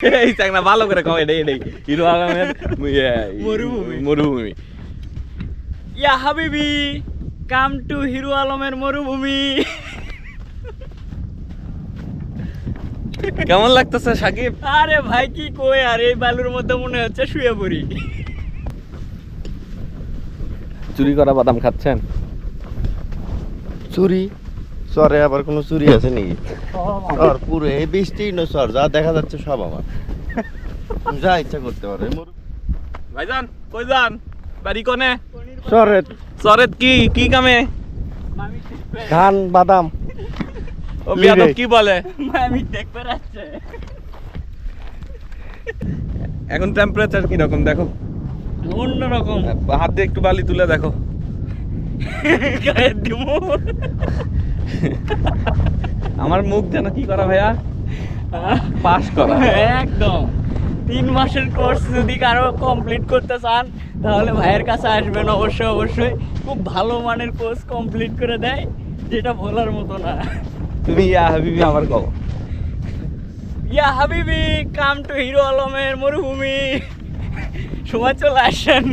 এই চাকনা ভালো করে কম এটাই এটাই হিরো আলমের ইয়ে, মরুভূমি। মরুভূমি। ইয়া হাবিবি কাম টু হিরো আলমের মরুভূমি। কেমন লাগতেছে সাকিব? আরে ভাই কি কই আর এই বালুর মধ্যে মনে হচ্ছে শুয়ে পড়ি। চুরি করা বাদাম খাচ্ছেন? চুরি? সরে আবার কোনো চুরি আছে নাকি? সর পুরো এই বৃষ্টিহীন সর যা দেখা যাচ্ছে সব আমার। যা ইচ্ছা করতে পারে মোর- ভাইজান কই যান? বাড়ি কোনে? সরের সরেত কি কি কামে? ধান বাদাম। ও বিয়াদব কি বলে? আমি দেখতে পাচ্ছে এখন টেম্পারেচার কি রকম দেখো অন্যরকম হাত দিয়ে একটু বালি তুলে দেখো। গায়ে দিমু আমার মুখ যেন কি করা ভাইয়া? পাস করা। একদম। তিন মাসের কোর্স যদি কারও কমপ্লিট করতে চান তাহলে ভাইয়ের কাছে আসবেন অবশ্যই অবশ্যই। খুব ভালো মানের কোর্স কমপ্লিট করে দেয় যেটা বলার মতো না। তুমি ইয়া হাবিবি আমার কও। ইয়া হাবিবি কাম টু হিরো আলমের মরুভূমি। সময় চলে আসেন।